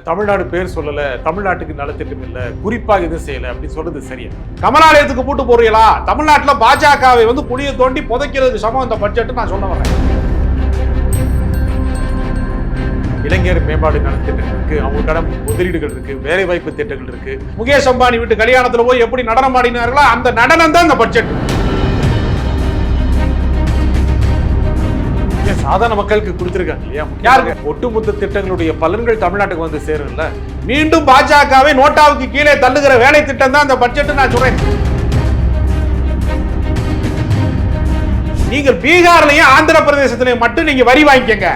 தமிழ்நாடு பேர் சொல்லல தமிழ்நாட்டுக்கு நலத்திட்டம் இல்ல குறிப்பாக எதுவும் செய்யல அப்படின்னு சொல்றது சரியா? கமலாலயத்துக்கு கூட்டு போறீங்களா தமிழ்நாட்டுல பாஜகவை வந்து குழியை தோண்டி புதைக்கிறதுக்கு சமம் இந்த பட்ஜெட் நான் சொல்ல வரேன். இளைஞர் மேம்பாடு நலத்திட்டங்கள் இருக்கு அவங்களுக்கான முதலீடுகள் இருக்கு வேலை வாய்ப்பு திட்டங்கள் இருக்கு. முகேஷ் அம்பானி வீட்டு கல்யாணத்துல போய் எப்படி நடனம் ஆடினார்களோ? அந்த நடனம் தான் இந்த பட்ஜெட் சாதாரண மக்களுக்கு கொடுத்துருக்காங்க இல்லையா? யாருக்கு? ஒட்டுமொத்த திட்டங்களுடைய பலன்கள் தமிழ்நாட்டுக்கு வந்து சேரும்ல. மீண்டும் பாஜகவை நோட்டாவுக்கு கீழே தள்ளுகிற வேலை திட்டம் தான் இந்த பட்ஜெட் நான் சொல்றேன். நீங்கள் பீகார்லயும் ஆந்திர பிரதேசத்திலையும் மட்டும் நீங்க வரி வாங்கிக்கங்க.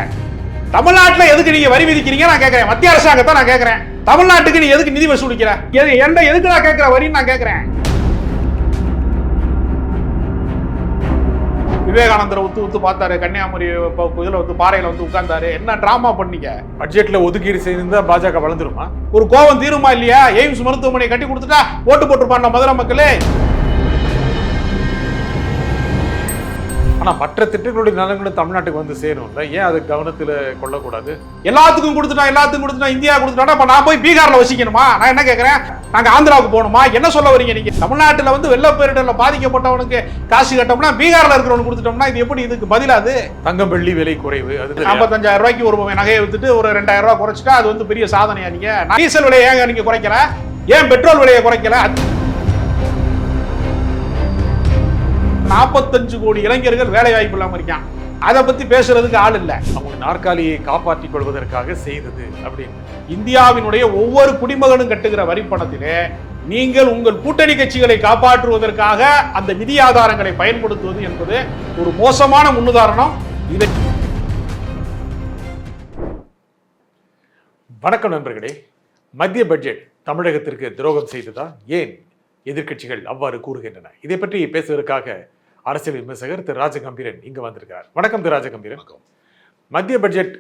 தமிழ்நாட்டுல எதுக்கு நீங்க வரி விதிக்கிறீங்க நான் கேட்கறேன் மத்திய அரசாங்கத்தை நான் கேட்கறேன் தமிழ்நாட்டுக்கு நீ எதுக்கு நிதி வசூலிக்கிற? எது எந்த எதுக்கு நான் கேட்கிற வரின்னு நான் கேட்கறேன் விவேகானந்தரை உத்து உத்து பார்த்தாரு கன்னியாகுமரி இதுல வந்து பாறையில வந்து உட்கார்ந்தாரு. என்ன டிராமா பண்ணீங்க? பட்ஜெட்ல ஒதுக்கீடு செய்திருந்தா பாஜக வளர்ந்துருமா? ஒரு கோவம் தீருமா இல்லையா? எய்ம்ஸ் மருத்துவமனை கட்டி கொடுத்துட்டா ஓட்டு போட்டுருப்பாங்க மதுரை மக்களே ஆனா மற்ற திட்டங்களுடைய நலன்களும் தமிழ்நாட்டுக்கு வந்து சேரும்ல. ஏன் அது கவனத்துல கொள்ளக்கூடாது? எல்லாத்துக்கும் கொடுத்துட்டா எல்லாத்துக்கும் கொடுத்துட்டா இந்தியா கொடுத்துட்டா அப்ப நான் போய் பீகார்ல வசிக்கணுமா? நான் என்ன கேக்குறேன்? நாங்க ஆந்திராவுக்கு போகணுமா? என்ன சொல்ல வரீங்க நீங்க? தமிழ்நாட்டுல வந்து வெள்ள பேரிடர்ல பாதிக்கப்பட்டவனுக்கு காசு கட்டோம்னா பீகார்ல இருக்கிறவனுக்கு கொடுத்துட்டோம்னா இது எப்படி இதுக்கு பதிலாது தங்கம் வெள்ளி விலை குறைவு அது. ஐம்பத்தஞ்சாயிரம் ரூபாய்க்கு ஒரு நகையை வித்துட்டு ஒரு ரெண்டாயிரம் ரூபாய் குறைச்சிட்டா அது வந்து பெரிய சாதனையா நீங்க? நான் டீசல் விலையை ஏங்க நீங்க குறைக்கல? ஏன் பெட்ரோல் விலையை குறைக்கல? நாற்பத்தஞ்சு கோடி இளைஞர்கள் வேலை வாய்ப்பு இல்லாம இருக்கான் அதை பத்தி பேசுறதுக்கு ஆள் இல்ல. அவங்க நாற்காலியை காப்பாற்றிக் கொள்வதற்காக செய்தது அப்படின்னு. இந்தியாவினுடைய ஒவ்வொரு குடிமகனும் கட்டுகிற வரி பணத்திலே நீங்கள் உங்கள் கூட்டணி கட்சிகளை காப்பாற்றுவதற்காக அந்த நிதி ஆதாரங்களை பயன்படுத்துவது என்பது ஒரு மோசமான முன்னுதாரணம். இதை வணக்கம் நண்பர்களே. மத்திய பட்ஜெட் தமிழகத்திற்கு துரோகம் செய்ததா? ஏன்? எதிர்க்கட்சிகள் அவ்வாறு கூறுகின்றன. இதை பற்றி பேசுவதற்காக அரசியல் விமர்சகர் திரு ராஜகம்பீரன் இங்கு வந்திருக்கிறார். வணக்கம் திரு ராஜகம்பீரன். மத்திய பட்ஜெட்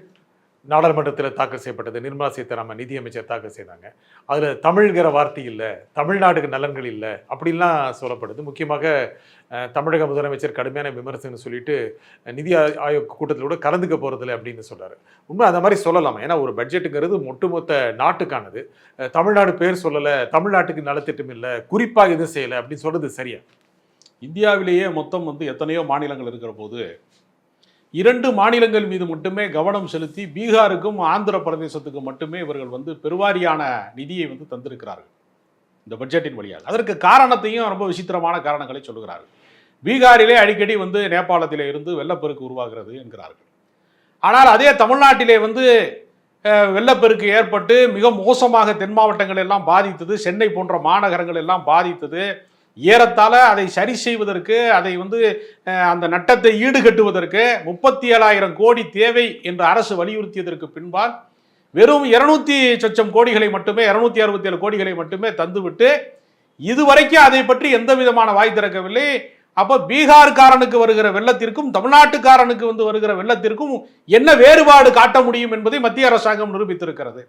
நாடாளுமன்றத்தில் தாக்கல் செய்யப்பட்டது. நிர்மலா சீதாராமன் நிதியமைச்சர் தாக்கல் செய்தாங்க. அதில் தமிழ்கிற வார்த்தை இல்லை தமிழ்நாடுக்கு நலன்கள் இல்லை அப்படின்லாம் சொல்லப்படுது. முக்கியமாக தமிழக முதலமைச்சர் கடுமையான விமர்சனம் சொல்லிட்டு நிதி ஆயோக் கூட்டத்தில் கூட கலந்துக்க போகிறதில்ல அப்படின்னு சொல்றாரு. உண்மை அந்த மாதிரி சொல்லலாமா. ஏன்னா ஒரு பட்ஜெட்டுங்கிறது ஒட்டுமொத்த நாட்டுக்கானது. தமிழ்நாடு பேர் சொல்லலை தமிழ்நாட்டுக்கு நலத்திட்டம் இல்லை குறிப்பாக எதுவும் செய்யலை அப்படின்னு சொல்றது சரியா? இந்தியாவிலேயே மொத்தம் வந்து எத்தனையோ மாநிலங்கள் இருக்கிற போது இரண்டு மாநிலங்கள் மீது மட்டுமே கவனம் செலுத்தி பீகாருக்கும் ஆந்திர பிரதேசத்துக்கும் மட்டுமே இவர்கள் வந்து பெருவாரியான நிதியை வந்து தந்திருக்கிறார்கள். இந்த பட்ஜெட்டின் வழியாக. அதற்கு காரணத்தையும் ரொம்ப விசித்திரமான காரணங்களை சொல்லுகிறார்கள். பீகாரிலே அடிக்கடி வந்து நேபாளத்திலே இருந்து வெள்ளப்பெருக்கு உருவாகிறது என்கிறார்கள். ஆனால் அதே தமிழ்நாட்டிலே வந்து வெள்ளப்பெருக்கு ஏற்பட்டு மிக மோசமாக தென் மாவட்டங்கள் எல்லாம் பாதித்தது சென்னை போன்ற மாநகரங்கள் எல்லாம் பாதித்தது ஏறத்தாழ அதை சரி செய்வதற்கு அதை வந்து அந்த நட்டத்தை ஈடுகட்டுவதற்கு முப்பத்தி ஏழாயிரம் கோடி தேவை என்று அரசு வலியுறுத்தியதற்கு பின்பால் வெறும் இருநூத்தி சொச்சம் கோடிகளை மட்டுமே இருநூத்தி அறுபத்தி ஏழு கோடிகளை மட்டுமே தந்துவிட்டு இதுவரைக்கும் அதை பற்றி எந்த விதமான வாய் திறக்கவில்லை. அப்ப பீகார்காரனுக்கு வருகிற வெள்ளத்திற்கும் தமிழ்நாட்டுக்காரனுக்கு வந்து வருகிற வெள்ளத்திற்கும் என்ன வேறுபாடு காட்ட முடியும் என்பதை மத்திய அரசாங்கம் நிரூபித்திருக்கிறது.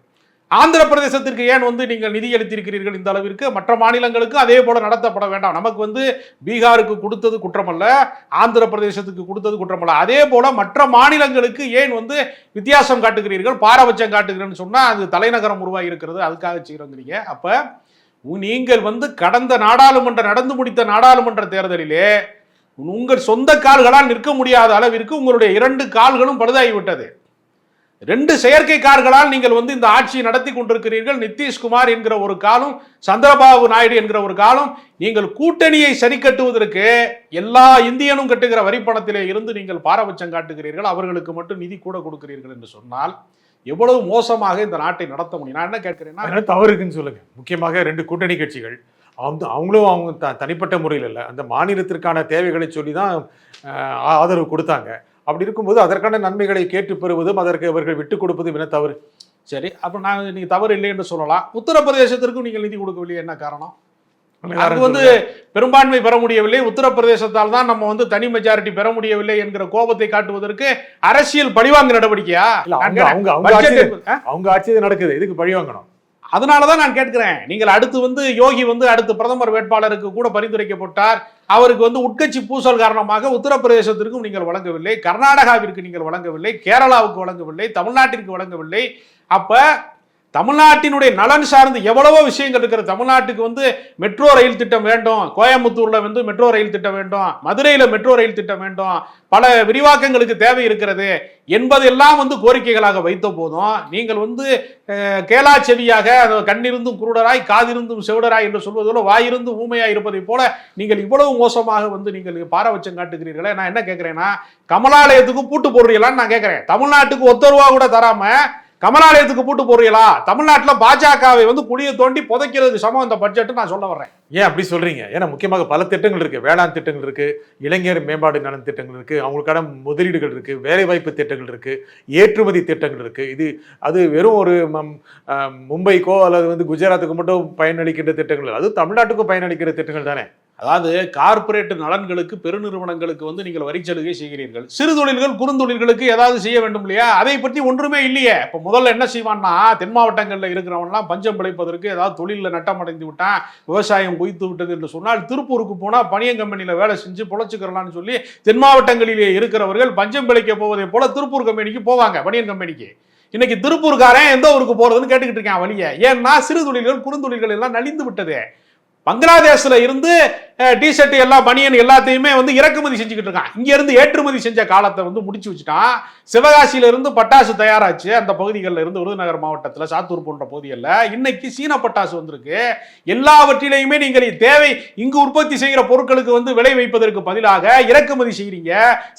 ஆந்திர பிரதேசத்திற்கு ஏன் வந்து நீங்கள் நிதி அளித்திருக்கிறீர்கள் இந்த அளவிற்கு? மற்ற மாநிலங்களுக்கு அதே போல நடத்தப்பட வேண்டாம். நமக்கு வந்து பீகாருக்கு கொடுத்தது குற்றமல்ல ஆந்திர பிரதேசத்துக்கு கொடுத்தது குற்றமல்ல. அதே போல மற்ற மாநிலங்களுக்கு ஏன் வந்து வித்தியாசம் காட்டுகிறீர்கள்? பாரபட்சம் காட்டுகிறேன்னு சொன்னால் அது தலைநகரம் உருவாகி இருக்கிறது அதுக்காக செய்கிறோங்கிறீங்க அப்போ நீங்கள் வந்து கடந்த நாடாளுமன்ற நடந்து முடித்த நாடாளுமன்ற தேர்தலிலே உங்கள் சொந்த கால்களால் நிற்க முடியாத அளவிற்கு உங்களுடைய இரண்டு கால்களும் பழுதாகிவிட்டது. ரெண்டு செயற்கை கார்களால் நீங்கள் வந்து இந்த ஆட்சியை நடத்தி கொண்டிருக்கிறீர்கள். நிதிஷ்குமார் என்கிற ஒரு காலம் சந்திரபாபு நாயுடு என்கிற ஒரு காலம். நீங்கள் கூட்டணியை சரி கட்டுவதற்கு எல்லா இந்தியனும் கட்டுகிற வரிப்பணத்திலே இருந்து நீங்கள் பாரபட்சம் காட்டுகிறீர்கள். அவர்களுக்கு மட்டும் நிதி கூட கொடுக்கிறீர்கள் என்று சொன்னால் எவ்வளவு மோசமாக இந்த நாட்டை நடத்த முடியும்? நான் என்ன கேட்கிறேன்னா தவறுக்குன்னு சொல்லுங்க. முக்கியமாக ரெண்டு கூட்டணி கட்சிகள். அந்த அவங்களும் அவங்க த தனிப்பட்ட முறையில் இல்லை. அந்த மாநிலத்திற்கான தேவைகளை சொல்லி தான் ஆதரவு கொடுத்தாங்க. அப்படி இருக்கும்போது அதற்கான நன்மைகளை கேட்டு பெறுவதும் அதற்கு அவர்கள் விட்டு கொடுப்பதும் என்ன தவறு? சரி அப்ப நான் நீங்க தவறு இல்லை என்று சொல்லலாம். உத்தரப்பிரதேசத்திற்கும் நீங்கள் நிதி கொடுக்கவில்லை என்ன காரணம்? அங்கு வந்து பெரும்பான்மை பெற முடியவில்லை. உத்தரப்பிரதேசத்தால் தான் நம்ம வந்து தனி மெஜாரிட்டி பெற முடியவில்லை என்கிற கோபத்தை காட்டுவதற்கு அரசியல் பழிவாங்க நடவடிக்கையா? அவங்க அவங்க ஆட்சி நடக்குது. இதுக்கு பழி அதனால தான் நான் கேட்கிறேன். நீங்கள் அடுத்து வந்து யோகி வந்து அடுத்து பிரதமர் வேட்பாளருக்கு கூட பரிந்துரைக்கப்பட்டார். அவருக்கு வந்து உட்கட்சி பூசல் காரணமாக உத்தரப்பிரதேசத்திற்கும் நீங்கள் வழங்கவில்லை. கர்நாடகாவிற்கு நீங்கள் வழங்கவில்லை. கேரளாவுக்கு வழங்கவில்லை. தமிழ்நாட்டிற்கு வழங்கவில்லை. அப்போ தமிழ்நாட்டினுடைய நலன் சார்ந்து எவ்வளவோ விஷயங்கள் இருக்கிற தமிழ்நாட்டுக்கு வந்து மெட்ரோ ரயில் திட்டம் வேண்டும். கோயம்புத்தூர்ல வந்து மெட்ரோ ரயில் திட்டம் வேண்டும். மதுரையில மெட்ரோ ரயில் திட்டம் வேண்டும். பல விரிவாக்கங்களுக்கு தேவை இருக்கிறது. என்பதெல்லாம் வந்து கோரிக்கைகளாக வைத்த போதும். நீங்கள் வந்து அஹ், கேளா செவியாக கண்ணிருந்தும் குருடராய் காதிருந்தும் செவிடராய் என்று சொல்வது போல வாயிருந்தும் ஊமையாக இருப்பதைப் போல நீங்கள் இவ்வளவு மோசமாக வந்து நீங்கள் பாரபட்சம் காட்டுகிறீர்களே. நான் என்ன கேட்கிறேன்னா கமலாலயத்துக்கு பூட்டு போடுறீங்களான்னு நான் கேட்கிறேன் தமிழ்நாட்டுக்கு ஒத்த ரூபா கூட தராமல் கமலாலயத்துக்கு போட்டு போறீங்களா தமிழ்நாட்டில் பாஜகவை வந்து குழியை தோண்டி புதைக்கிறதுக்கு சமம் இந்த பட்ஜெட் நான் சொல்ல வர்றேன். ஏன் அப்படி சொல்றீங்க? ஏன்னா முக்கியமாக பல திட்டங்கள் இருக்கு. வேளாண் திட்டங்கள் இருக்கு. இளைஞர் மேம்பாடு நலன் திட்டங்கள் இருக்கு. அவங்களுக்கான முதலீடுகள் இருக்கு. வேலைவாய்ப்பு திட்டங்கள் இருக்கு. ஏற்றுமதி திட்டங்கள் இருக்கு. இது அது வெறும் ஒரு மம்- மும்பைக்கோ அல்லது வந்து குஜராத்துக்கு மட்டும் பயனளிக்கின்ற திட்டங்கள் அது தமிழ்நாட்டுக்கும் பயனளிக்கிற திட்டங்கள் தானே? அதாவது கார்ப்பரேட் நலன்களுக்கு பெருநிறுவனங்களுக்கு வந்து நீங்கள் வரி சலுகை செய்கிறீர்கள். சிறு தொழில்கள் குறுந்தொழில்களுக்கு ஏதாவது செய்ய வேண்டும் இல்லையா? அதை பற்றி ஒன்றுமே இல்லையே. இப்போ முதல்ல என்ன செய்வான்னா தென் மாவட்டங்களில் இருக்கிறவன்லாம் பஞ்சம் பிழைப்பதற்கு ஏதாவது தொழிலில் நட்டம் அடைந்து விட்டான் விவசாயம் பொய்த்து விட்டது என்று சொன்னால் திருப்பூருக்கு போனால் பனியன் கம்பெனியில் வேலை செஞ்சு பொழைச்சிக்கிறலாம்னு சொல்லி தென் மாவட்டங்களிலே இருக்கிறவர்கள் பஞ்சம் பிழைக்க போவதை போல திருப்பூர் கம்பெனிக்கு போவாங்க பனியன் கம்பெனிக்கு. இன்னைக்கு திருப்பூர்காரன் எந்த ஊருக்கு போகிறதுன்னு கேட்டுக்கிட்டு இருக்கான் வழியை. ஏன்னா சிறு தொழில்கள் குறுந்தொழில்கள் எல்லாம் நலிந்து விட்டது. பங்களாதேஷ்ல இருந்து டிஷர்ட் எல்லா எல்லாம் பனியன் எல்லாத்தையுமே வந்து இறக்குமதி செஞ்சுக்கிட்டு இருக்கான். இங்க இருந்து ஏற்றுமதி செஞ்ச காலத்தை வந்து முடிச்சு வச்சுட்டான். சிவகாசியில இருந்து பட்டாசு தயாராச்சு. அந்த பகுதிகளில் இருந்து விருதுநகர் மாவட்டத்தில் சாத்தூர் போன்ற பகுதிகளில். இன்னைக்கு சீன பட்டாசு வந்திருக்கு. எல்லாவற்றிலையுமே நீங்கள் தேவை இங்கு உற்பத்தி செய்கிற பொருட்களுக்கு வந்து விலை வைப்பதற்கு பதிலாக இறக்குமதி செய்கிறீங்க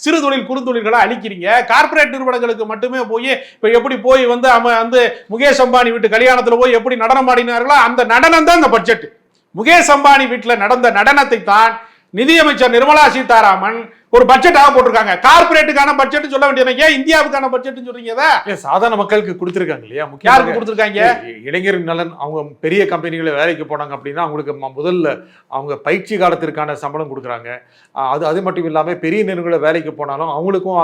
சிறு தொழில் குறுந்தொழில்களை அழிக்கிறீங்க. கார்ப்பரேட் நிறுவனங்களுக்கு மட்டுமே போய் இப்போ எப்படி போய் வந்து அவன் வந்து முகேஷ் அம்பானி வீட்டு கல்யாணத்தில் போய் எப்படி நடனம் ஆடினார்களோ அந்த நடனம் தான் இந்த பட்ஜெட் முகேஷ் அம்பானி வீட்டில் நடந்த நடனத்தை தான் நிதியமைச்சர் நிர்மலா சீதாராமன் ஒரு பட்ஜெட்டாக போட்டிருக்காங்க. கார்ப்பரேட்டுக்கான பட்ஜெட் சொல்ல வேண்டியது ஏன் இந்தியாவுக்கான பட்ஜெட் சொல்றீங்க சாதாரண மக்களுக்கு கொடுத்துருக்காங்க இல்லையா? யாருக்கு கொடுத்துருக்காங்க? இளைஞர் நலன் அவங்க பெரிய கம்பெனிகளை வேலைக்கு போனாங்க அப்படின்னா அவங்களுக்கு முதல்ல அவங்க பயிற்சி காலத்திற்கான சம்பளம் கொடுக்குறாங்க. அது அது மட்டும் இல்லாம பெரிய நிறுவனங்களை வேலைக்கு போனாலும் அவங்களுக்கும்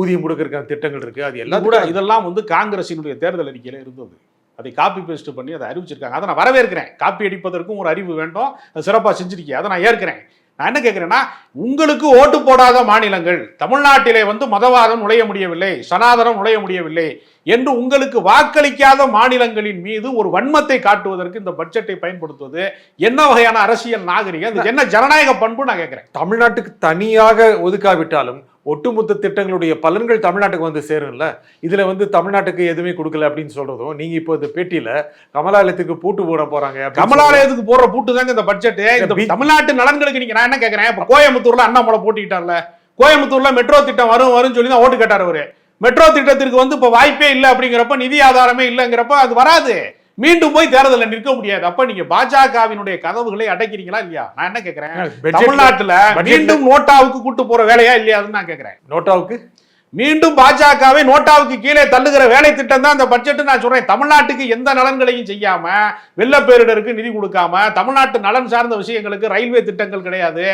ஊதியம் கொடுக்கறதுக்கான திட்டங்கள் இருக்கு. அது எல்லாம் கூட இதெல்லாம் வந்து காங்கிரசினுடைய தேர்தல் அறிக்கையில இருந்தது. அதை காப்பி பேஸ்ட் பண்ணி அதை அறிவிச்சிருக்காங்க. அதை நான் வரவேற்கிறேன். காப்பி அடிப்பதற்கும் ஒரு அறிவு வேண்டும். அது சிறப்பாக செஞ்சிருக்கீங்க அதை நான் ஏற்கிறேன். நான் என்ன கேட்கிறேன்னா உங்களுக்கு ஓட்டு போடாத மாநிலங்கள் தமிழ்நாட்டிலே வந்து மதவாதம் நுழைய முடியவில்லை சனாதனம் நுழைய முடியவில்லை என்று உங்களுக்கு வாக்களிக்காத மாநிலங்களின் மீது ஒரு வன்மத்தை காட்டுவதற்கு இந்த பட்ஜெட்டை பயன்படுத்துவது என்ன வகையான அரசியல் நாகரிகம்? என்ன ஜனநாயக பண்பு நான் கேட்கிறேன். தமிழ்நாட்டுக்கு தனியாக ஒதுக்காவிட்டாலும் ஒட்டுமொத்த திட்டங்களுடைய பலன்கள் தமிழ்நாட்டுக்கு வந்து சேரும்ல. இதுல வந்து தமிழ்நாட்டுக்கு எதுவுமே கொடுக்கல அப்படின்னு சொல்றதும் நீங்க இப்போ இந்த பேட்டியில கமலாலயத்துக்கு பூட்டு போட போறாங்க அப்படின்னு கமலாலயத்துக்கு போடுற பூட்டு தாங்க இந்த பட்ஜெட் இந்த தமிழ்நாட்டு நலன்களுக்கு நீங்க நான் என்ன கேக்குறேன்? இப்ப கோயம்புத்தூர்ல அண்ணாமலை போட்டிட்டார்ல கோயம்புத்தூர்ல மெட்ரோ திட்டம் வரும் வரும்னு சொல்லி தான் ஓட்டு கேட்டார் அவரு. மெட்ரோ திட்டத்திற்கு வந்து இப்ப வாய்ப்பே இல்லை அப்படிங்கிறப்ப நிதி ஆதாரமே இல்லைங்கிறப்ப அது வராது. மீண்டும் போய் தேர்தலில் நிற்க முடியாது. அப்ப நீங்க பாஜகவினுடைய கதவுகளை அடைக்கிறீங்களா இல்லையா? நான் என்ன கேக்குறேன்? budgetல- தமிழ்நாட்டுல மீண்டும் நோட்டாவுக்கு கூட்டு போற வேலையா இல்லையாதுன்னு நான் கேக்குறேன். நோட்டாவுக்கு? மீண்டும் பாஜகவை நோட்டாவுக்கு கீழே தள்ளுகிற வேலை திட்டம் தான் அந்த பட்ஜெட் நான் சொல்றேன். தமிழ்நாட்டுக்கு எந்த நலன்களையும் செய்யாம வெள்ள பேரிடருக்கு நிதி கொடுக்காம தமிழ்நாட்டு நலன் சார்ந்த விஷயங்களுக்கு ரயில்வே திட்டங்கள் கிடையாது.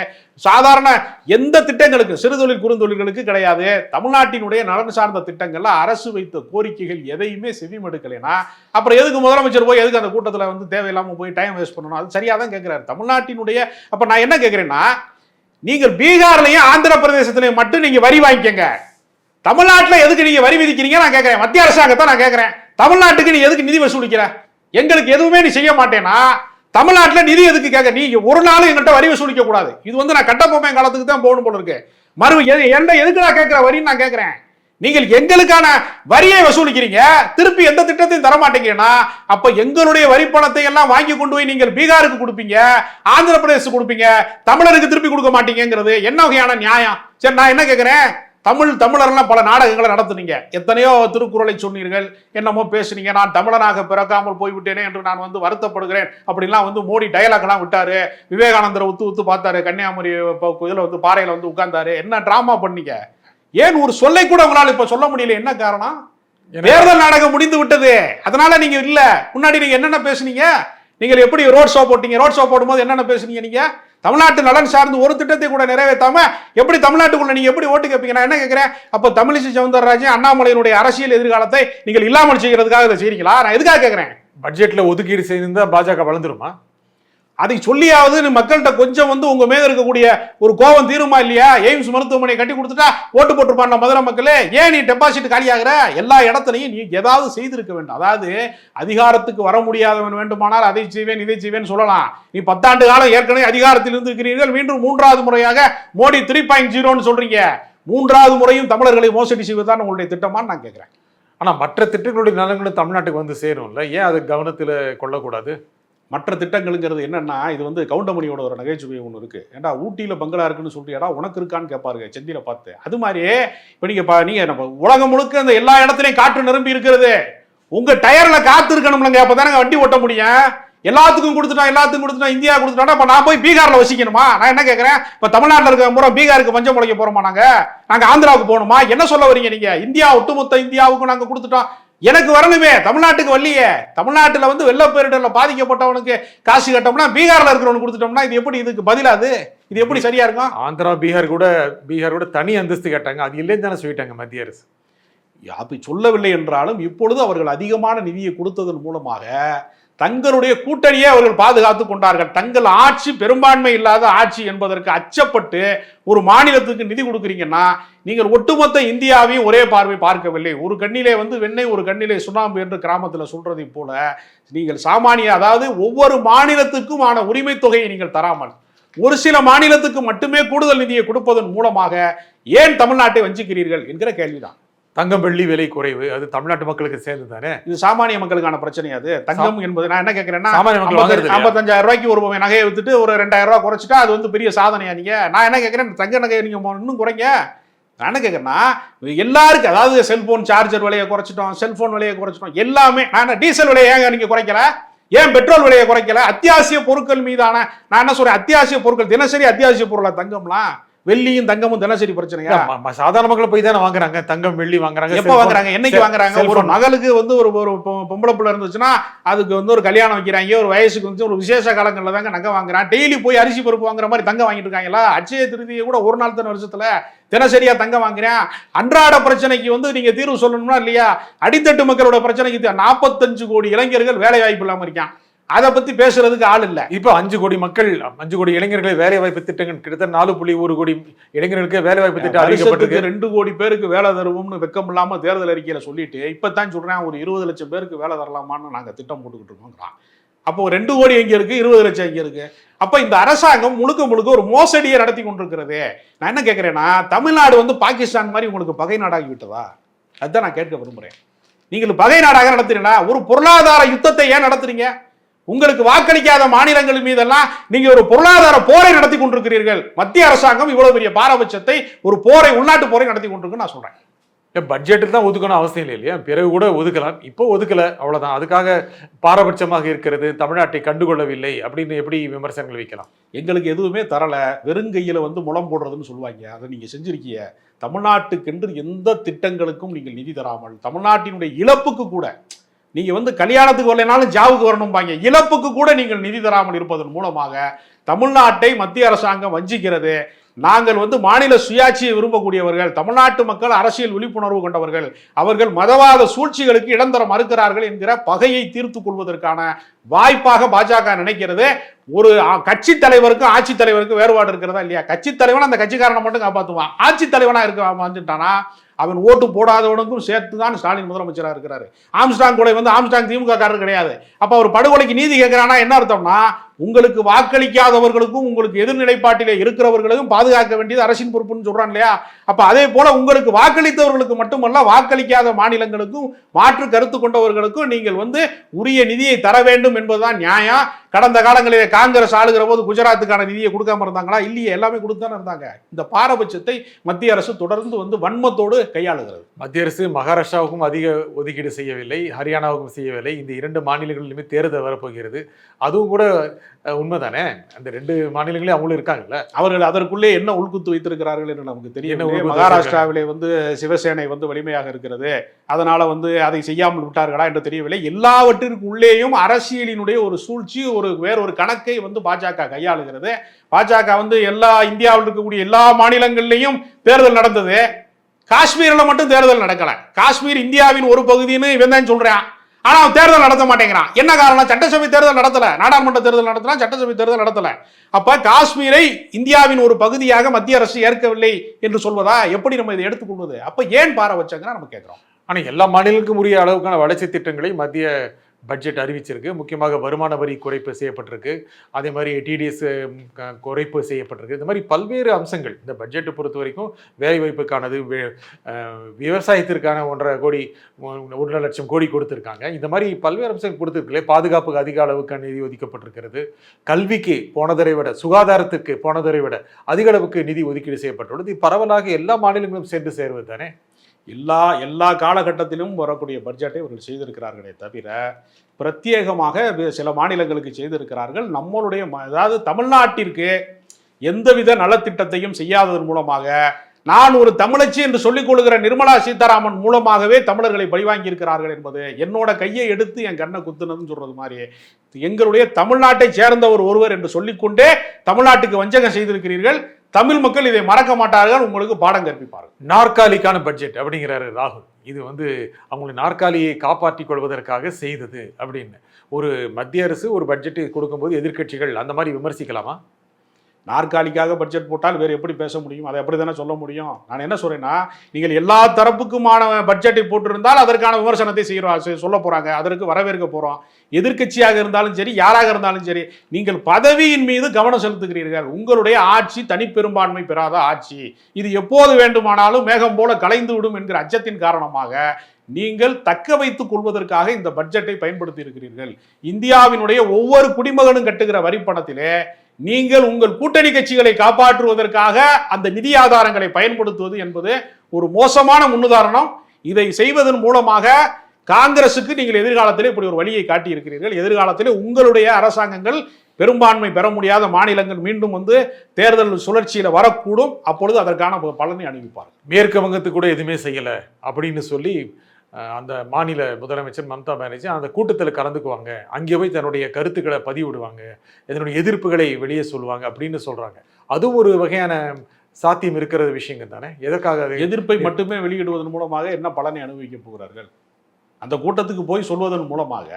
சாதாரண எந்த திட்டங்களுக்கு சிறுதொழில் குறுந்தொழில்களுக்கு கிடையாது. தமிழ்நாட்டினுடைய நலன் சார்ந்த திட்டங்கள்ல அரசு வைத்த கோரிக்கைகள் எதையுமே செவிமடுக்கலைன்னா அப்புறம் எதுக்கு முதலமைச்சர் போய் எதுக்கு அந்த கூட்டத்தில் வந்து தேவையில்லாம போய் டைம் வேஸ்ட் பண்ணணும்? அது சரியா தான் கேட்கிறாரு தமிழ்நாட்டினுடைய அப்ப நான் என்ன கேட்கிறேன்னா நீங்கள் பீகார்லயும் ஆந்திர பிரதேசத்திலையும் மட்டும் நீங்க வரி வாங்கிக்கங்க. தமிழ்நாட்டில் எதுக்கு நீங்க வரி விதிக்கிறீங்க? நான் கேட்கிறேன் மத்திய அரசாங்கத்தை நான் கேட்கிறேன் தமிழ்நாட்டுக்கு நீ எதுக்கு நிதி வசூலிக்கிற? எங்களுக்கு எதுவுமே நீ செய்ய மாட்டேன்னா தமிழ்நாட்டில் நிதி எதுக்கு கேட்க நீ ஒரு நாளும் எங்கள்கிட்ட வரி வசூலிக்க கூடாது. இது வந்து நான் கட்டபொம்மை காலத்துக்கு தான் போகணும் போல இருக்கு. மறு எது- எந்த எதுக்கு நான் கேட்கிற வரின்னு நான் கேட்கிறேன் நீங்கள் எங்களுக்கான வரியை வசூலிக்கிறீங்க. திருப்பி எந்த திட்டத்தையும் தர மாட்டீங்கன்னா அப்ப எங்களுடைய வரி பணத்தை எல்லாம் வாங்கி கொண்டு போய் நீங்கள் பீகாருக்கு கொடுப்பீங்க ஆந்திர பிரதேசத்துக்கு கொடுப்பீங்க தமிழருக்கு திருப்பி கொடுக்க மாட்டீங்கிறது என்ன வகையான நியாயம்? சரி நான் என்ன கேட்கிறேன் தமிழ் தமிழர்லாம் பல நாடகங்களை நடத்துனீங்க. எத்தனையோ திருக்குறளை சொன்னீர்கள். என்னமோ பேசுனீங்க. நான் தமிழனாக பிறக்காமல் போய்விட்டேனே என்று நான் வந்து வருத்தப்படுகிறேன். அப்படிலாம் வந்து மோடி டயலாக்லாம் விட்டாரு. விவேகானந்தரை உத்து உத்து பார்த்தாரு. கன்னியாகுமரி இதில் வந்து பாறையில் வந்து உட்கார்ந்தாரு. என்ன டிராமா பண்ணீங்க? ஏன் ஒரு சொல்லை கூட உங்களால் இப்ப சொல்ல முடியல? என்ன காரணம்? தேர்தல் நாடகம் முடிந்து விட்டது. அதனால நீங்க இல்ல. முன்னாடி நீங்க என்னென்ன பேசுனீங்க? நீங்கள் எப்படி ரோட் ஷோ போட்டீங்க? ரோட் ஷோ போடும்போது என்னென்ன பேசுனீங்க நீங்க? தமிழ்நாட்டு நலன் சார்ந்து ஒரு திட்டத்தை கூட நிறைவேற்றாம எப்படி தமிழ்நாட்டுக்குள்ள நீங்க எப்படி ஓட்டு கேட்பீங்க? நான் என்ன கேட்கிறேன்? அப்ப தமிழிசை சவுந்தரராஜன் அண்ணாமலையினுடைய அரசியல் எதிர்காலத்தை நீங்கள் இல்லாமல் செய்கிறதுக்காக இதை செய்றீங்களா? நான் எதுக்காக கேட்கிறேன்? பட்ஜெட்ல ஒதுக்கீடு செய்திருந்தா பாஜக வளர்ந்துருமா? அதை சொல்லியாவது நீ மக்கள்கிட்ட கொஞ்சம் வந்து உங்க மேல இருக்கக்கூடிய ஒரு கோபம் தீருமா இல்லையா? எய்ம்ஸ் மருத்துவமனை கட்டி கொடுத்துட்டா ஓட்டு போட்டுருப்பான் மதுரை மக்களே. ஏன் நீ டெபாசிட் காலியாகிற? எல்லா இடத்துலையும் நீ ஏதாவது செய்திருக்க வேண்டும். அதாவது அதிகாரத்துக்கு வர முடியாதவன் வேண்டுமானால் அதை செய்வேன் இதை செய்வேன் சொல்லலாம். நீ பத்தாண்டு காலம் ஏற்கனவே அதிகாரத்தில் இருந்திருக்கிறீர்கள். மீண்டும் மூன்றாவது முறையாக மோடி த்ரீ பாயிண்ட் ஜீரோன்னு சொல்றீங்க. மூன்றாவது முறையும் தமிழர்களை மோசடி செய்வதுதான் உங்களுடைய திட்டமான்னு நான் கேட்கிறேன் ஆனால் மற்ற திட்டங்களுடைய நலன்களும் தமிழ்நாட்டுக்கு வந்து சேரும்ல. ஏன் அது கவனத்தில் கொள்ளக்கூடாது? மற்ற திட்டங்களுங்கிறது என்னென்னா இது வந்து கவுண்டமணியோட ஒரு நகைச்சுவை ஒன்று இருக்குது ஏன்டா ஊட்டியில் பங்களா இருக்குன்னு சொல்லிட்டியாடா உனக்கு இருக்கான்னு கேட்பாருங்க செந்தியில் பார்த்து. அது மாதிரியே இப்போ நீங்கள் பா- நீங்கள் நம்ம உலகம் முழுக்க அந்த எல்லா இடத்துலையும் காற்று நிரம்பி இருக்கிறது. உங்கள் டயரில் காற்று இருக்கணும்லங்க அப்பதானங்க வண்டி ஓட்ட முடியும். எல்லாத்துக்கும் கொடுத்துட்டா எல்லாத்துக்கும் கொடுத்துட்டா இந்தியா கொடுத்துட்டா இப்போ நான் போய் பீகாரில் வசிக்கணுமா? நான் என்ன கேட்குறேன் இப்போ தமிழ்நாட்டில் இருக்க முறை பீகாருக்கு பஞ்சம் முளைக்க போகிறோமா நாங்கள் நாங்கள் ஆந்திராவுக்கு போகணுமா? என்ன சொல்ல வரீங்க நீங்கள் இந்தியா ஒட்டுமொத்த இந்தியாவுக்கும் நாங்கள் கொடுத்துட்டோம். எனக்கு வரணுமே தமிழ்நாட்டுக்கு வரலையே. தமிழ்நாட்டுல வந்து வெள்ள பேரிடர்ல பாதிக்கப்பட்டவனுக்கு காசு கட்டோம்னா பீகார்ல இருக்கிறவனுக்கு கொடுத்துட்டோம்னா இது எப்படி இதுக்கு பதிலாது இது எப்படி சரியா இருக்கும்? ஆந்திரா பீகார் கூட பீகார் கூட தனி அந்தஸ்து கேட்டாங்க. அது இல்லைன்னு தானே சொல்லிட்டாங்க மத்திய அரசு. அப்படி சொல்லவில்லை என்றாலும் இப்பொழுது அவர்கள் அதிகமான நிதியை கொடுத்ததன் மூலமாக தங்களுடைய கூட்டணியை அவர்கள் பாதுகாத்து கொண்டார்கள். தங்கள் ஆட்சி பெரும்பான்மை இல்லாத ஆட்சி என்பதற்கு அச்சப்பட்டு ஒரு மாநிலத்துக்கு நிதி கொடுக்குறீங்கன்னா நீங்கள் ஒட்டுமொத்த இந்தியாவையும் ஒரே பார்வை பார்க்கவில்லை. ஒரு கண்ணிலே வந்து வெண்ணெய் ஒரு கண்ணிலே சுண்ணாம்பு என்று கிராமத்தில் சொல்றதை போல நீங்கள் சாமானிய அதாவது ஒவ்வொரு மாநிலத்துக்குமான உரிமை தொகையை நீங்கள் தராமல் ஒரு சில மாநிலத்துக்கு மட்டுமே கூடுதல் நிதியை கொடுப்பதன் மூலமாக ஏன் தமிழ்நாட்டை வஞ்சிக்கிறீர்கள் என்கிற கேள்விதான். தங்கம் வெள்ளி விலை குறைவு அது தமிழ்நாட்டு மக்களுக்கு சேர்ந்து தானே இது சாமானிய மக்களுக்கான பிரச்சனை அது. தங்கம் என்பது நான் என்ன கேட்கிறேன்னா? ஐம்பத்தஞ்சாயிரம் ரூபாய்க்கு ஒரு பவுன் நகையை வித்துட்டு ஒரு ரெண்டாயிரம் ரூபாய் குறைச்சிட்டா அது வந்து பெரிய சாதனையா நீங்க? நான் என்ன கேட்கிறேன் தங்க நகையை நீங்க இன்னும் குறைங்க. நான் என்ன கேட்கறேன்னா எல்லாருக்கும் அதாவது செல்போன் சார்ஜர் விலையை குறைச்சிட்டோம் செல்போன் விலையை குறைச்சிட்டோம் எல்லாமே நான் என்ன டீசல் விலையை ஏங்க நீங்க குறைக்கல? ஏன் பெட்ரோல் விலையை குறைக்கல? அத்தியாவசிய பொருட்கள் மீதான நான் என்ன சொல்றேன் அத்தியாவசிய பொருட்கள் தினசரி அத்தியாவசிய பொருளா தங்கம்லாம்? வெள்ளியும் தங்கமும் தினசரி பிரச்சனையா? சாதாரண மக்கள் போய் தானே வாங்குறாங்க. தங்கம் வெள்ளி வாங்குறாங்க எப்ப. வாங்குறாங்க? என்னைக்கு வாங்குறாங்க? ஒரு. மகளுக்கு வந்து ஒரு ஒரு பொம்பளை பிள்ளை இருந்துச்சுன்னா அதுக்கு வந்து ஒரு கல்யாணம் வைக்கிறாங்க ஒரு வயசுக்கு வந்து ஒரு விசேஷ காலங்கள்ல தாங்க நகை வாங்குறான். டெய்லி போய் அரிசி பருப்பு வாங்குற மாதிரி தங்கம் வாங்கிட்டு இருக்காங்களா? அட்சய திருதியை கூட ஒரு நாள் தானே வருஷத்துல தினசரியா தங்கம் வாங்குறேன். அன்றாட பிரச்சனைக்கு வந்து நீங்க தீர்வு சொல்லணும்னா இல்லையா? அடித்தட்டு மக்களோட பிரச்சனைக்கு 45 கோடி இளைஞர்கள் வேலை வாய்ப்பு இல்லாம இருக்கான். அதை பத்தி பேசுறதுக்கு ஆள் இல்ல. இப்போ அஞ்சு கோடி மக்கள் அஞ்சு கோடி இளைஞர்களை வேலை வாய்ப்பு திட்டங்கள் கிட்டத்தட்ட நாலு புள்ளி ஒரு கோடி இளைஞர்களுக்கு வேலை வாய்ப்பு திட்டம் அறிவிக்கப்பட்டிருக்கு. ரெண்டு கோடி பேருக்கு வேலை தருவோம்னு வெக்கம் இல்லாம தேர்தல் அறிக்கையில சொல்லிட்டு இப்பதான் சொல்றேன் ஒரு இருபது லட்சம் பேருக்கு வேலை தரலாமான்னு நாங்க திட்டம் போட்டுக்கிட்டு இருக்கோங்கிறான் அப்போ ஒரு ரெண்டு கோடி எங்க இருக்கு? இருபது லட்சம் எங்க இருக்கு? அப்ப இந்த அரசாங்கம் முழுக்க முழுக்க ஒரு மோசடியை நடத்தி கொண்டிருக்கிறது. நான் என்ன கேட்கிறேன்னா தமிழ்நாடு வந்து பாகிஸ்தான் மாதிரி உங்களுக்கு பகை நாடாகி விட்டதா? அதுதான் நான் கேட்க விரும்புறேன். நீங்கள் பகை நாடாக நடத்துறீங்களா? ஒரு பொருளாதார யுத்தத்தை ஏன் நடத்துறீங்க? உங்களுக்கு வாக்களிக்காத மாநிலங்கள் மீதெல்லாம் நீங்க ஒரு பொருளாதார போரை நடத்தி கொண்டிருக்கிறீர்கள். மத்திய அரசாங்கம் இவ்வளவு பெரிய பாரபட்சத்தை ஒரு போரை உள்நாட்டு போரை நடத்தி கொண்டிருக்கு நான் சொல்றேன். பட்ஜெட்டுக்கு தான் ஒதுக்கணும் அவசியம் இல்லை இல்லையா? பிறகு கூட ஒதுக்கலாம். இப்போ ஒதுக்கல அவ்வளவுதான். அதுக்காக பாரபட்சமாக இருக்கிறது தமிழ்நாட்டை கண்டுகொள்ளவில்லை அப்படின்னு எப்படி விமர்சனங்கள் வைக்கலாம்? எங்களுக்கு எதுவுமே தரல. வெறுங்கையில வந்து முளம் போடுறதுன்னு சொல்லுவாங்க. அதை நீங்க செஞ்சிருக்கீங்க தமிழ்நாட்டுக்கென்று எந்த திட்டங்களுக்கும் நீங்கள் நிதி தராமல் தமிழ்நாட்டினுடைய இழப்புக்கு கூட நீங்க வந்து கல்யாணத்துக்கு வரலைனாலும் ஜாவுக்கு வரணும்பாங்க. இழப்புக்கு கூட நீங்கள் நிதி தராமல் இருப்பதன் மூலமாக தமிழ்நாட்டை மத்திய அரசாங்கம் வஞ்சிக்கிறது. நாங்கள் வந்து மாநில சுயாட்சியை விரும்பக்கூடியவர்கள் தமிழ்நாட்டு மக்கள் அரசியல் விழிப்புணர்வு கொண்டவர்கள் அவர்கள் மதவாத சூழ்ச்சிகளுக்கு இடம் தர மறுக்கிறார்கள் என்கிற பகையை தீர்த்து கொள்வதற்கான வாய்ப்பாக பாஜக நினைக்கிறது. ஒரு கட்சி தலைவருக்கும் ஆட்சி தலைவருக்கும் வேறுபாடு இருக்கிறதா இல்லையா? கட்சி தலைவன் அந்த கட்சிக்காரனை மட்டும் காப்பாற்றுவான் ஆட்சி தலைவனா இருக்க வந்துட்டானா அவன் ஓட்டு போடாதவனுக்கும் சேர்த்து தான் ஸ்டாலின் முதலமைச்சராக இருக்கிறாரு. ஆம்ஸ்டாங் கூட வந்து ஆம்ஸ்டாங் திமுக காரர் கிடையாது. அப்போ அவர் படுகொலைக்கு நீதி கேட்கிறானா என்ன அர்த்தம்னா உங்களுக்கு வாக்களிக்காதவர்களுக்கும் உங்களுக்கு எதிர்நிலைப்பாட்டிலே இருக்கிறவர்களுக்கும் பாதுகாக்க வேண்டியது அரசின் பொறுப்புன்னு சொல்றான் இல்லையா? அப்ப அதே போல உங்களுக்கு வாக்களித்தவர்களுக்கு மட்டுமல்ல வாக்களிக்காத மாநிலங்களுக்கும் மாற்று கருத்து கொண்டவர்களுக்கும் நீங்கள் வந்து உரிய நிதியை தர வேண்டும் என்பதுதான் நியாயம். கடந்த காலங்களிலே காங்கிரஸ் ஆளுகிற போது குஜராத்துக்கான நிதியை கொடுக்காம இருந்தாங்களா? இல்லையே எல்லாமே கொடுத்தானே இருந்தாங்க. இந்த பாரபட்சத்தை மத்திய அரசு தொடர்ந்து வந்து வன்மத்தோடு கையாளுகிறது. மத்திய அரசு மகாராஷ்டிராவுக்கும் அதிக ஒதுக்கீடு செய்யவில்லை ஹரியானாவுக்கும் செய்யவில்லை. இந்த இரண்டு மாநிலங்களிலுமே தேர்தல் வரப்போகிறது. அதுவும் கூட உண்மைதானே? அந்த ரெண்டு மாநிலங்களே அவங்களும் இருக்காங்கல்ல? அவர்கள் அதற்குள்ளே என்ன உள்குத்து வைத்திருக்கிறார்கள் என்று நமக்கு உள்குத்து மகாராஷ்டிராவிலே வந்து சிவசேனை வந்து வலிமையாக இருக்கிறது. அதனால வந்து அதை செய்யாமல் விட்டார்களா என்று தெரியவில்லை. எல்லாவற்றிற்கு உள்ளேயும் அரசியலினுடைய ஒரு சூழ்ச்சி ஒரு வேறொரு கணக்கை வந்து பாஜக கையாளுகிறது. பாஜக வந்து எல்லா இந்தியாவில் இருக்கக்கூடிய எல்லா மாநிலங்கள்லையும் தேர்தல் நடந்தது. காஷ்மீரில் மட்டும் தேர்தல் நடக்கலை. காஷ்மீர் இந்தியாவின் ஒரு பகுதின்னு இவன் தான் சொல்கிறான் ஆனால் அவன் தேர்தல் நடத்த மாட்டேங்கிறான். என்ன காரணம்? சட்டசபை தேர்தல் நடத்தலை. நாடாளுமன்ற தேர்தல் நடத்தலாம் சட்டசபை தேர்தல் நடத்தலை. அப்போ காஷ்மீரை இந்தியாவின் ஒரு பகுதியாக மத்திய அரசு ஏற்கவில்லை என்று சொல்வதா? எப்படி நம்ம இதை எடுத்துக்கொள்வது? அப்போ ஏன் பார வச்சாங்கன்னா நம்ம கேட்குறோம் ஆனால் எல்லா மாநிலங்களுக்கும் உரிய அளவுக்கான வளர்ச்சி திட்டங்களை மத்திய பட்ஜெட் அறிவிச்சிருக்கு. முக்கியமாக வருமான வரி குறைப்பு செய்யப்பட்டிருக்கு. அதே மாதிரி டிடிஎஸ் குறைப்பு செய்யப்பட்டிருக்கு. இந்த மாதிரி பல்வேறு அம்சங்கள் இந்த பட்ஜெட்டை பொறுத்த வரைக்கும் வேலை வாய்ப்புக்கானது விவசாயத்திற்கான ஒன்றரை கோடி ஒன்றரை லட்சம் கோடி கொடுத்துருக்காங்க. இந்த மாதிரி பல்வேறு அம்சங்கள் கொடுத்துருக்குல்ல பாதுகாப்புக்கு அதிக அளவுக்கு நிதி ஒதுக்கப்பட்டிருக்கிறது. கல்விக்கு போனதரை விட சுகாதாரத்துக்கு போனதரை விட அதிக அளவுக்கு நிதி ஒதுக்கீடு செய்யப்பட்டுள்ளது. பரவலாக எல்லா மாநிலங்களும் சேர்ந்து சேருவது தானே எல்லா எல்லா காலகட்டத்திலும் வரக்கூடிய பட்ஜெட்டை இவர்கள் செய்திருக்கிறார்களே தவிர பிரத்யேகமாக சில மாநிலங்களுக்கு செய்திருக்கிறார்கள். நம்மளுடைய அதாவது தமிழ்நாட்டிற்கு எந்தவித நலத்திட்டத்தையும் செய்யாததன் மூலமாக நான் ஒரு தமிழச்சி என்று சொல்லிக் கொள்கிற நிர்மலா சீதாராமன் மூலமாகவே தமிழர்களை பழிவாங்கி இருக்கிறார்கள் என்பது என்னோட கையை எடுத்து என் கண்ணை குத்துனதுன்னு சொல்றது மாதிரி. எங்களுடைய தமிழ்நாட்டை சேர்ந்தவர் ஒருவர் என்று சொல்லிக்கொண்டே தமிழ்நாட்டுக்கு வஞ்சகம் செய்திருக்கிறீர்கள். தமிழ் மக்கள் இதை மறக்க மாட்டார்கள். உங்களுக்கு பாடம் கற்பிப்பார்கள். நாற்காலிக்கான பட்ஜெட் அப்படிங்கிறாரு ராகுல். இது வந்து அவங்களுடைய நாற்காலியை காப்பாற்றிக் கொள்வதற்காக செய்தது அப்படின்னு. ஒரு மத்திய அரசு ஒரு பட்ஜெட்டு கொடுக்கும்போது எதிர்க்கட்சிகள் அந்த மாதிரி விமர்சிக்கலாமா? நாற்காலிக்காக பட்ஜெட் போட்டால் வேறு எப்படி பேச முடியும்? அதை எப்படி தானே சொல்ல முடியும்? நான் என்ன சொல்கிறேன்னா நீங்கள் எல்லா தரப்புக்குமான பட்ஜெட்டை போட்டிருந்தால் அதற்கான விமர்சனத்தை செய்கிறோம் சொல்ல போகிறாங்க அதற்கு வரவேற்க போகிறோம் எதிர்க்கட்சியாக இருந்தாலும் சரி யாராக இருந்தாலும் சரி நீங்கள் பதவியின் மீது கவனம் செலுத்துகிறீர்கள். உங்களுடைய ஆட்சி தனிப்பெரும்பான்மை பெறாத ஆட்சி. இது எப்போது வேண்டுமானாலும் மேகம் போல கலைந்து விடும் என்கிற அச்சத்தின் காரணமாக நீங்கள் தக்க வைத்துக் கொள்வதற்காக இந்த பட்ஜெட்டை பயன்படுத்தி இருக்கிறீர்கள். இந்தியாவினுடைய ஒவ்வொரு குடிமகனும் கட்டுகிற வரி பணத்திலே நீங்கள் உங்கள் கூட்டணி கட்சிகளை காப்பாற்றுவதற்காக அந்த நிதி ஆதாரங்களை பயன்படுத்துவது என்பது ஒரு மோசமான முன்னுதாரணம். இதை செய்வதன் மூலமாக காங்கிரசுக்கு நீங்கள் எதிர்காலத்தில் இப்படி ஒரு வழியை காட்டியிருக்கிறீர்கள். எதிர்காலத்தில் உங்களுடைய அரசாங்கங்கள் பெரும்பான்மை பெற முடியாத மாநிலங்கள் மீண்டும் வந்து தேர்தல் சுழற்சியில் வரக்கூடும். அப்பொழுது அதற்கான பலனை அணிவிப்பார்கள் மேற்கு வங்கத்துக்கு கூட எதுவுமே செய்யலை அப்படின்னு சொல்லி அந்த மாநில முதலமைச்சர் மம்தா பானர்ஜி அந்த கூட்டத்தில் கலந்துக்குவாங்க. அங்கே போய் தன்னுடைய கருத்துக்களை பதிவிடுவாங்க. இதனுடைய எதிர்ப்புகளை வெளியே சொல்லுவாங்க அப்படின்னு சொல்கிறாங்க அதுவும் ஒரு வகையான சாத்தியம் இருக்கிற விஷயங்கள் தானே? எதற்காக எதிர்ப்பை மட்டுமே வெளியிடுவதன் மூலமாக என்ன பலனை அனுபவிக்க போகிறார்கள்? அந்த கூட்டத்துக்கு போய் சொல்வதன் மூலமாக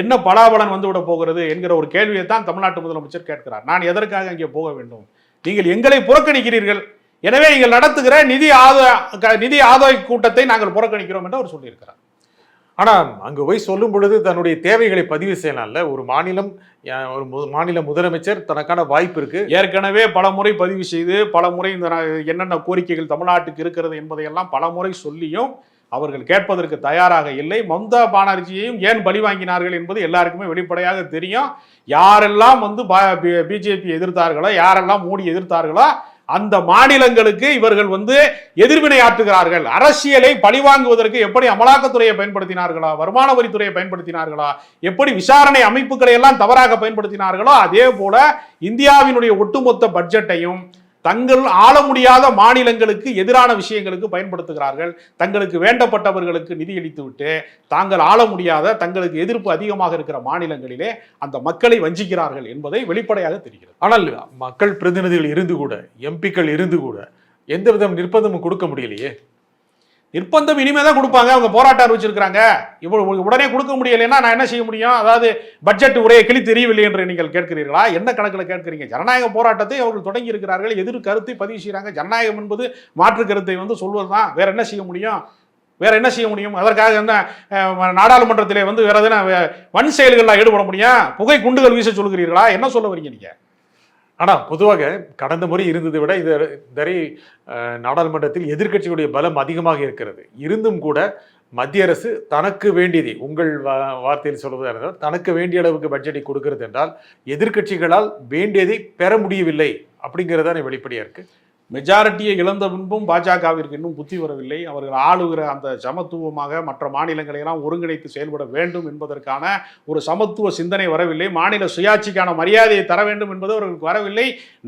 என்ன பலாபலன் வந்துவிட போகிறது என்கிற ஒரு கேள்வியை தான் தமிழ்நாட்டு முதலமைச்சர் கேட்கிறார். நான் எதற்காக அங்கே போக வேண்டும்? நீங்கள் எங்களை புறக்கணிக்கிறீர்கள். எனவே நீங்கள் நடத்துகிற நிதி ஆதாய நிதி ஆதாய கூட்டத்தை நாங்கள் புறக்கணிக்கிறோம் என்று அவர் சொல்லியிருக்கிறார். ஆனா அங்க போய் சொல்லும் பொழுது தன்னுடைய தேவைகளை பதிவு செய்யலாம்ல. ஒரு மாநிலம் ஒரு மாநில முதலமைச்சர் தனக்கான வாய்ப்பு இருக்கு. ஏற்கனவே பல முறை பதிவு செய்து பல முறை இந்த என்னென்ன கோரிக்கைகள் தமிழ்நாட்டுக்கு இருக்கிறது என்பதையெல்லாம் பல முறை சொல்லியும் அவர்கள் கேட்பதற்கு தயாராக இல்லை. மம்தா பானர்ஜியையும் ஏன் பலி வாங்கினார்கள் என்பது எல்லாருக்குமே வெளிப்படையாக தெரியும். யாரெல்லாம் வந்து பிஜேபி எதிர்த்தார்களோ யாரெல்லாம் மோடி எதிர்த்தார்களோ அந்த மாநிலங்களுக்கு இவர்கள் வந்து எதிர்வினை ஆற்றுகிறார்கள். அரசியலை பழிவாங்குவதற்கு எப்படி அமலாக்கத்துறையை பயன்படுத்தினார்களா வருமான வரித்துறையை பயன்படுத்தினார்களா எப்படி விசாரணை அமைப்புகளை எல்லாம் தவறாக பயன்படுத்தினார்களோ அதே போல இந்தியாவினுடைய ஒட்டுமொத்த பட்ஜெட்டையும் தங்கள் ஆள முடியாத மாநிலங்களுக்கு எதிரான விஷயங்களுக்கு பயன்படுத்துகிறார்கள். தங்களுக்கு வேண்டப்பட்டவர்களுக்கு நிதியளித்து விட்டு தாங்கள் ஆள முடியாத தங்களுக்கு எதிர்ப்பு அதிகமாக இருக்கிற மாநிலங்களிலே அந்த மக்களை வஞ்சிக்கிறார்கள் என்பதை வெளிப்படையாக தெரிகிறது. ஆனால் மக்கள் பிரதிநிதிகள் இருந்து கூட எம்பிக்கள் இருந்து கூட எந்த விதம் நிர்பந்தமும் கொடுக்க முடியலையே? நிர்பந்தம் இனிமே தான் கொடுப்பாங்க. அவங்க போராட்டம் அறிவிச்சிருக்கிறாங்க. இவ்வளவு உடனே கொடுக்க முடியலைன்னா நான் என்ன செய்ய முடியும்? அதாவது பட்ஜெட் உரையை கிளி தெரியவில்லை என்று நீங்கள் கேட்கிறீர்களா? என்ன கணக்கில் கேட்கிறீங்க? ஜனநாயக போராட்டத்தை அவர்கள் தொடங்கி இருக்கிறார்கள். எதிர் கருத்தை பதிவு செய்கிறாங்க ஜனநாயகம் என்பது மாற்று கருத்தை வந்து சொல்வது தான் வேற என்ன செய்ய முடியும்? வேற என்ன செய்ய முடியும்? அதற்காக என்ன நாடாளுமன்றத்திலே வந்து வேற எதுனா வன் செயல்களில் ஈடுபட முடியும்? புகை குண்டுகள் வீச சொல்கிறீர்களா? என்ன சொல்ல வரீங்க நீங்கள் ஆனால் பொதுவாக கடந்த முறை இருந்ததை விட இது வரை நாடாளுமன்றத்தில் எதிர்கட்சியுடைய பலம் அதிகமாக இருக்கிறது. இருந்தும் கூட மத்திய அரசு தனக்கு வேண்டியதை உங்கள் வா- வார்த்தையில் சொல்வதாக இருந்தால் தனக்கு வேண்டிய அளவுக்கு பட்ஜெட்டை கொடுக்கிறது என்றால் எதிர்க்கட்சிகளால் வேண்டியதை பெற முடியவில்லை அப்படிங்கிறது தானே வெளிப்படையாக இருக்குது மெஜாரிட்டியை இழந்த பின்பும் பாஜகவிற்கு இன்னும் புத்தி வரவில்லை. அவர்கள் ஆளுகிற அந்த சமத்துவமாக மற்ற மாநிலங்களை எல்லாம் ஒருங்கிணைத்து செயல்பட வேண்டும் என்பதற்கான ஒரு சமத்துவ சிந்தனை வரவில்லை. மாநில சுயாட்சிக்கான மரியாதையை தர வேண்டும் என்பது அவர்களுக்கு வரவில்லை.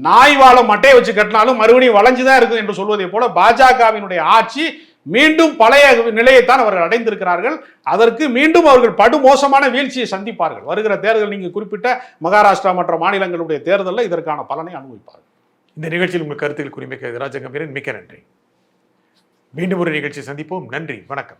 நாய் வாழ மட்டையை வச்சு கட்டினாலும் மறுபடியும் வளைஞ்சுதான் இருக்கும் என்று சொல்வதை போல பாஜகவினுடைய ஆட்சி மீண்டும் பழைய நிலையைத்தான் அவர்கள் அடைந்திருக்கிறார்கள். அதற்கு மீண்டும் அவர்கள் படுமோசமான வீழ்ச்சியை சந்திப்பார்கள். வருகிற தேர்தல் நீங்கள் குறிப்பிட்ட மகாராஷ்டிரா மற்ற மாநிலங்களுடைய தேர்தலில் இதற்கான பலனை அனுபவிப்பார்கள். இந்த நிகழ்ச்சியில் உங்கள் கருத்துக்கள் குறிமிக்க ராஜகம்பீரன் மிக்க நன்றி. மீண்டும் ஒரு நிகழ்ச்சி சந்திப்போம். நன்றி வணக்கம்.